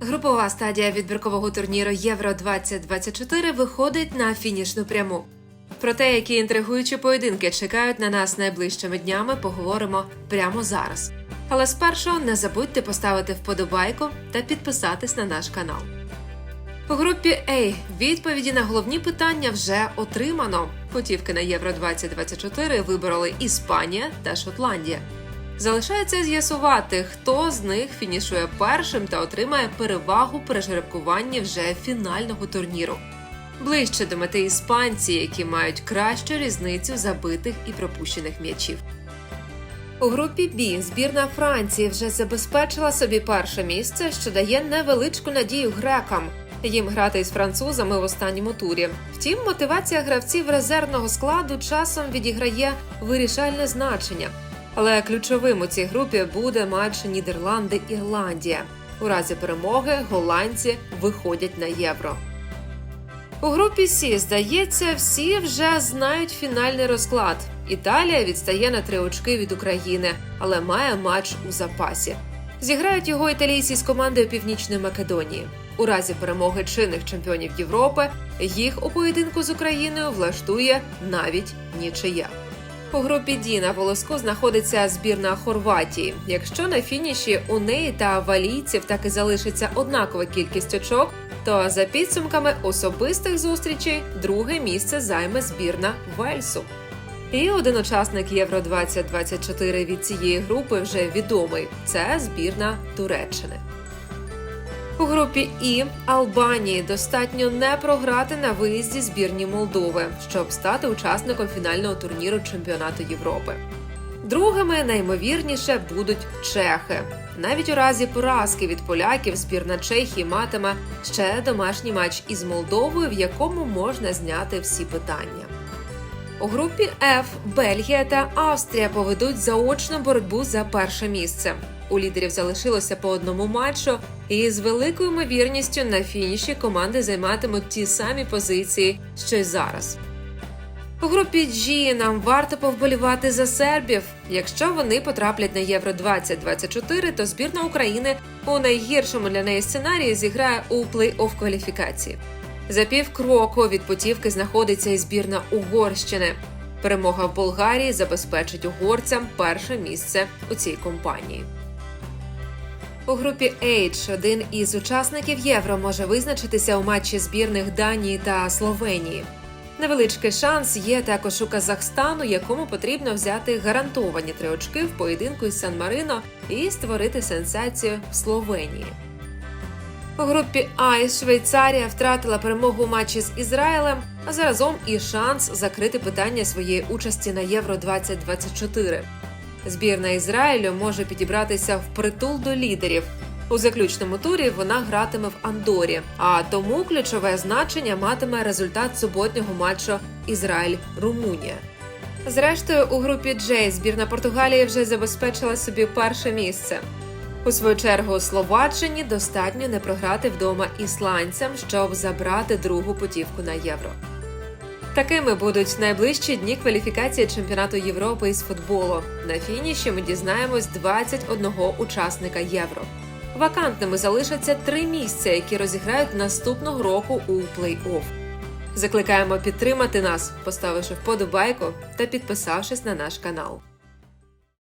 Групова стадія відбіркового турніру Євро 2024 виходить на фінішну пряму. Про те, які інтригуючі поєдинки чекають на нас найближчими днями, поговоримо прямо зараз. Але спершу не забудьте поставити вподобайку та підписатись на наш канал. У групі А відповіді на головні питання вже отримано. Путівки на Євро 2024 вибороли Іспанія та Шотландія. Залишається з'ясувати, хто з них фінішує першим та отримає перевагу при жеребкуванні вже фінального турніру. Ближче до мети іспанці, які мають кращу різницю забитих і пропущених м'ячів. У групі Б збірна Франції вже забезпечила собі перше місце, що дає невеличку надію грекам. Їм грати із французами в останньому турі. Втім, мотивація гравців резервного складу часом відіграє вирішальне значення. Але ключовим у цій групі буде матч Нідерланди-Ірландія. У разі перемоги голландці виходять на євро. У групі Сі, здається, всі вже знають фінальний розклад. Італія відстає на три очки від України, але має матч у запасі. Зіграють його італійці з командою Північної Македонії. У разі перемоги чинних чемпіонів Європи їх у поєдинку з Україною влаштує навіть нічия. У групі Ді на волоску знаходиться збірна Хорватії. Якщо на фініші у неї та валійців так і залишиться однакова кількість очок, то за підсумками особистих зустрічей друге місце займе збірна Вельсу. І один учасник Євро 2024 від цієї групи вже відомий це збірна Туреччини. У групі І Албанії достатньо не програти на виїзді збірні Молдови, щоб стати учасником фінального турніру чемпіонату Європи. Другими найімовірніше будуть чехи. Навіть у разі поразки від поляків збірна Чехії матиме ще домашній матч із Молдовою, в якому можна зняти всі питання. У групі F Бельгія та Австрія поведуть заочну боротьбу за перше місце. У лідерів залишилося по одному матчу, і з великою ймовірністю на фініші команди займатимуть ті самі позиції, що й зараз. У групі G нам варто повболівати за сербів. Якщо вони потраплять на Євро 2024, то збірна України у найгіршому для неї сценарії зіграє у плей-офф кваліфікації. За півкроку від путівки знаходиться і збірна Угорщини. Перемога в Болгарії забезпечить угорцям перше місце у цій компанії. У групі H один із учасників Євро може визначитися у матчі збірних Данії та Словенії. Невеличкий шанс є також у Казахстану, якому потрібно взяти гарантовані три очки в поєдинку із Сан-Марино і створити сенсацію в Словенії. У групі А Швейцарія втратила перемогу у матчі з Ізраїлем, а заразом і шанс закрити питання своєї участі на Євро 2024. Збірна Ізраїлю може підібратися в притул до лідерів. У заключному турі вона гратиме в Андорі, а тому ключове значення матиме результат суботнього матчу Ізраїль-Румунія. Зрештою, у групі Джей збірна Португалії вже забезпечила собі перше місце. У свою чергу Словаччині достатньо не програти вдома ісландцям, щоб забрати другу путівку на євро. Такими будуть найближчі дні кваліфікації чемпіонату Європи із футболу. На фініші ми дізнаємось 21 учасника євро. Вакантними залишаться три місця, які розіграють наступного року у плей-офф. Закликаємо підтримати нас, поставивши вподобайку та підписавшись на наш канал.